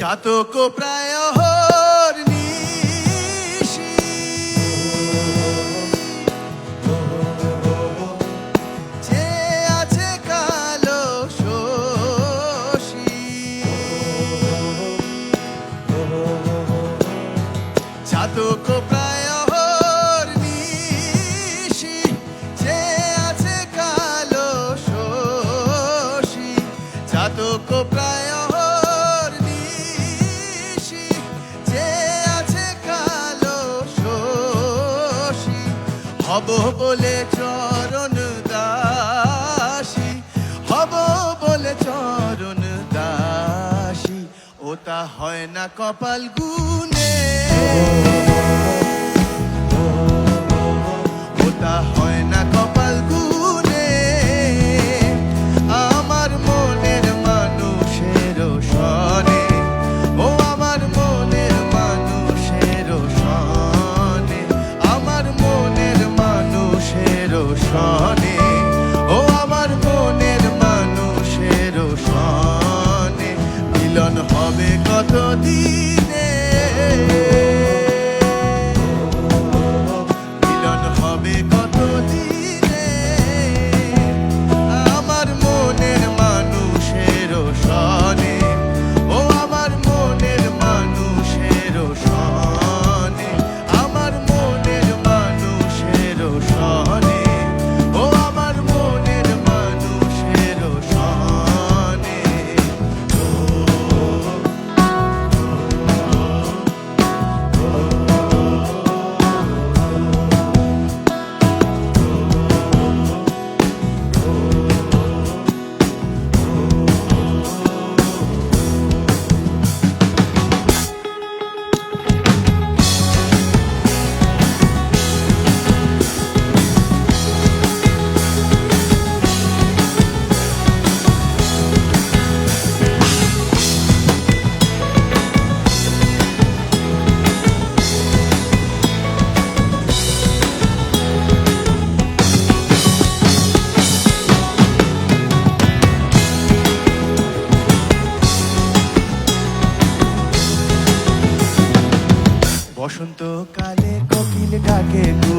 চাতক প্রায় হর নিশি। যে আছে কালো শশী। চাতক প্রায় হব বলে চরণ দাসী, হব বলে চরণ দাসী। তা হয় না কপাল গুনে তা হয় না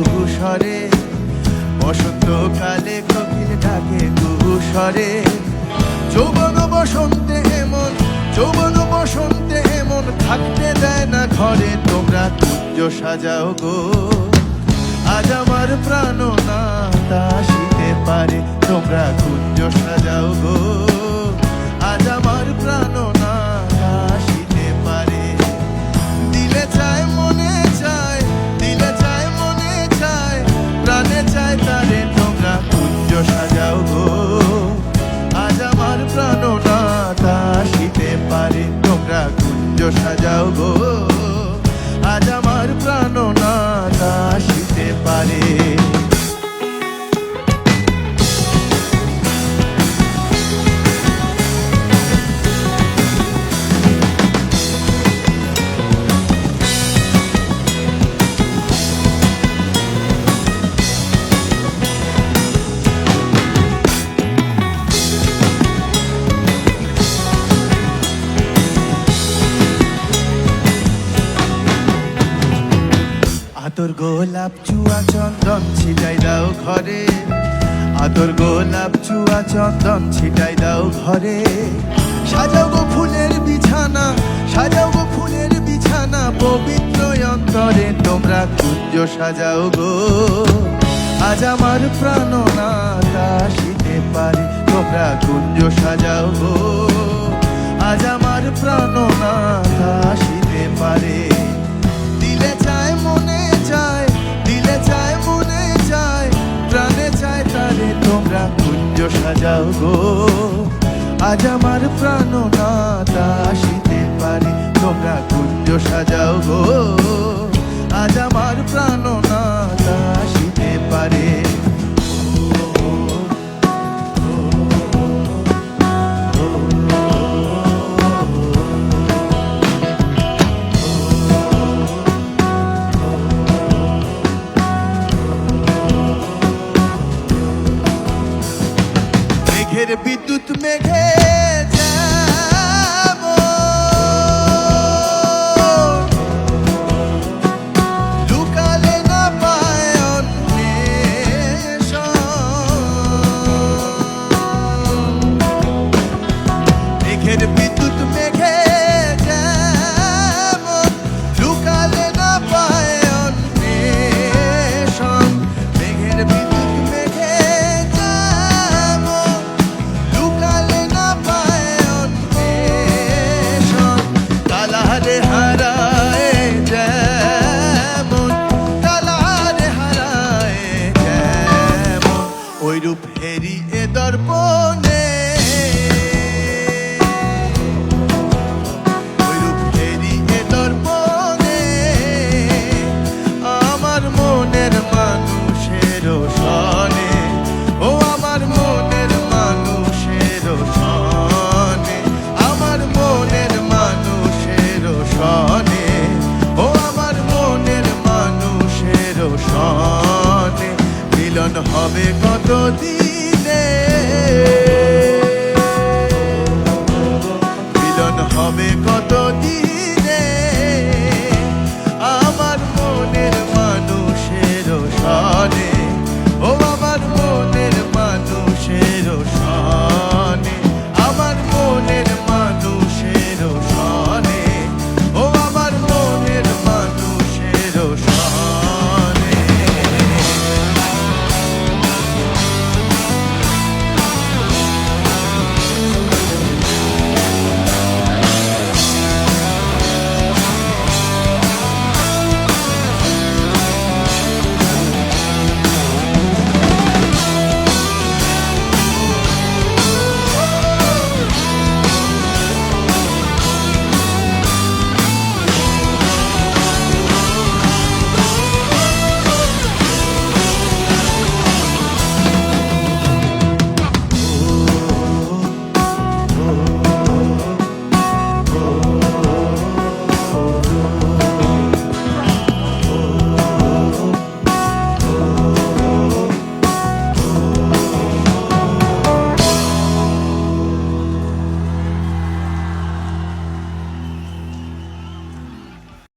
ডাকে কুহু স্বরে বসন্তকালে কবির ডাকে কুহুসরে যৌবন বসন্তে এমন, যৌবন বসন্তে এমন থাকতে দেয় না ঘরে, তোমরা তুজ সাজাও গো। আতর গোলাপ চুয়া চন্দন ছিটাই দাও ঘরে। আতর গোলাপ চুয়া চন্দন ছিটাই দাও ঘরে। সাজাও গো ফুলের বিছানা, সাজাও গো ফুলের বিছানা, পবিত্র অন্তরে তোমরা কুঞ্জ সাজাও গো। আজ আমার প্রাণ না তাসিতে পারে, তোমরা কুঞ্জ সাজাও গো। আজ আমার প্রাণ গো। আজ আমার প্রাণ না মিলন হবে কত দিনে মিলন হবে কত দিন